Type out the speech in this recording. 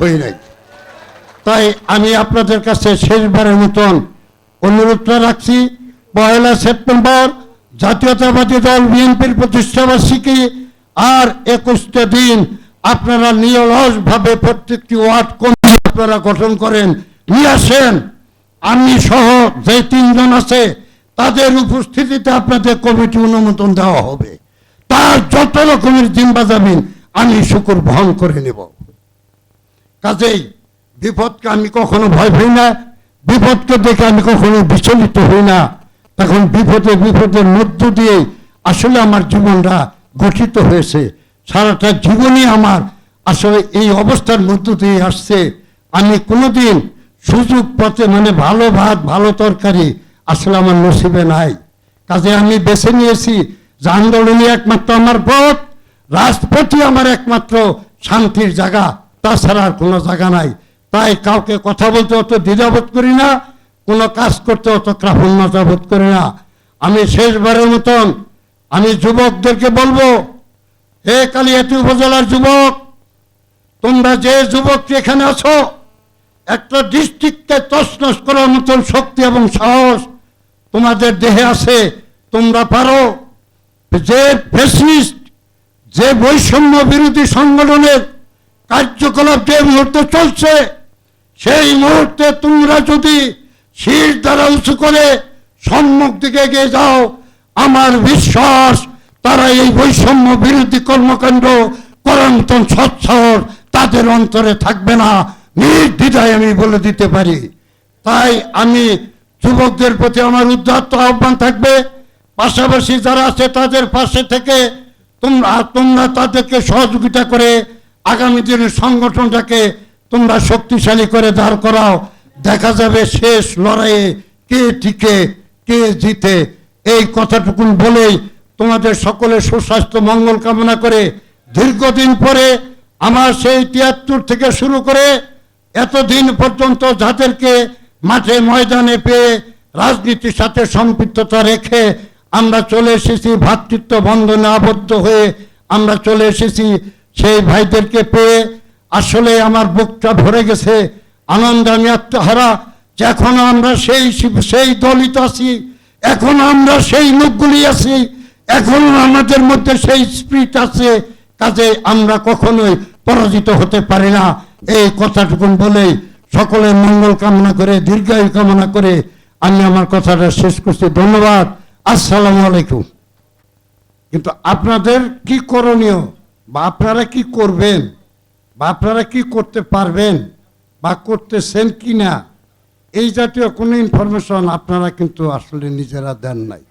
হই নাই। তাই আমি আপনাদের কাছে শেষবারের মতন অনুরোধটা রাখছি, পয়লা সেপ্টেম্বর জাতীয়তাবাদী দল বিএনপির প্রতিষ্ঠাবার্ষিকী আর একুশটা দিন আপনারা নিরলসভাবে প্রত্যেকটি ওয়ার্ড কমিটি আপনারা গঠন করেন, নিয়ে আসেন। আমি সহ যে তিনজন আছে, তাদের উপস্থিতিতে আপনাদের কমিটি অনুমোদন দেওয়া হবে। তার যত রকমের জিম্বা জামিন আমি শুকুর বহন করে নেব। কাজেই বিপদকে আমি কখনো ভয় পাই না, বিপদকে দেখে আমি কখনো বিচলিত হই না। তখন বিপদে বিপদের মধ্য দিয়ে আসলে আমার জীবনটা গঠিত হয়েছে। সারাটা জীবনই আমার আসলে এই অবস্থার মধ্য দিয়ে আসছে। আমি কোনোদিন সুযোগ, পথে মানে ভালো ভাত, ভালো তরকারি আসলে আমার নসিবে নাই। কাজে আমি বেছে নিয়েছি যে আন্দোলনই একমাত্র আমার পথ, রাজপথই আমার একমাত্র শান্তির জায়গা। তাছাড়া আর কোনো জায়গা নাই। তাই কাউকে কথা বলতে অত দ্বিধাবোধ করি না, কোনো কাজ করতে অত ক্রাফন্যতা বোধ করি না। আমি শেষবারের মতন আমি যুবকদেরকে বলব, হে কালিয়াতি উপজেলার যুবক, তোমরা যে যুবকটি এখানে আছো, একটা ডিস্ট্রিক্টকে তছনছ করার মতন শক্তি এবং সাহস তোমাদের দেহে আছে, তোমরা পারো। যে ফেসিস্ট, যে বৈষম্য বিরোধী সংগঠনের কার্যকলাপ যে মুহূর্তে চলছে, সেই মুহূর্তে তোমরা যদি শীর দ্বারা উঁচু করে সম্মুখ দিকে এগিয়ে যাও, আমার বিশ্বাস তারা এই বৈষম্য বিরোধী কর্মকাণ্ড মতন সৎসাহস তাদের অন্তরে থাকবে না। নির্দ্বিধায় আমি বলে দিতে পারি। তাই আমি যুবকদের প্রতি আমার উদ্যত্ত আহ্বান থাকবে। পাশাপাশি যারা আছে তাদের পাশে থেকে তোমরা তোমরা তাদেরকে সহযোগিতা করে আগামী দিনের সংগঠনটাকে তোমরা শক্তিশালী করে দাঁড় করাও। দেখা যাবে শেষ লড়াইয়ে কে টিকে, কে জিতে। এই কথাটুকু বলেই তোমাদের সকলের সুস্বাস্থ্য, মঙ্গল কামনা করে দীর্ঘদিন পরে আমার সেই তিয়াত্তর থেকে শুরু করে এতদিন পর্যন্ত যাদেরকে মাঠে ময়দানে পেয়ে রাজনীতির সাথে সম্পৃক্ততা রেখে আমরা চলে এসেছি ভ্রাতৃত্ব বন্ধনে আবদ্ধ হয়ে আমরা চলে এসেছি সেই ভাইদেরকে পেয়ে আসলে আমার বুকটা ভরে গেছে। আনন্দ আমি আত্মহারা। এখনও আমরা সেই সেই দলিত আছি। এখন আমরা সেই লোকগুলি আছি। এখন আমাদের মধ্যে সেই স্পিরিট আছে। কাজে আমরা কখনোই পরাজিত হতে পারি না। এই কথাটুকু বলেই সকলের মঙ্গল কামনা করে, দীর্ঘায়ু কামনা করে আমি আমার কথাটা শেষ করছি। ধন্যবাদ। আসসালামু আলাইকুম। কিন্তু আপনাদের কি করণীয়? বা আপনারা কি করবেন? বা আপনারা কি করতে পারবেন? বা করতেছেন কি না এই জাতীয় কোনো ইনফরমেশন আপনারা কিন্তু আসলে নিজেরা দেন নাই।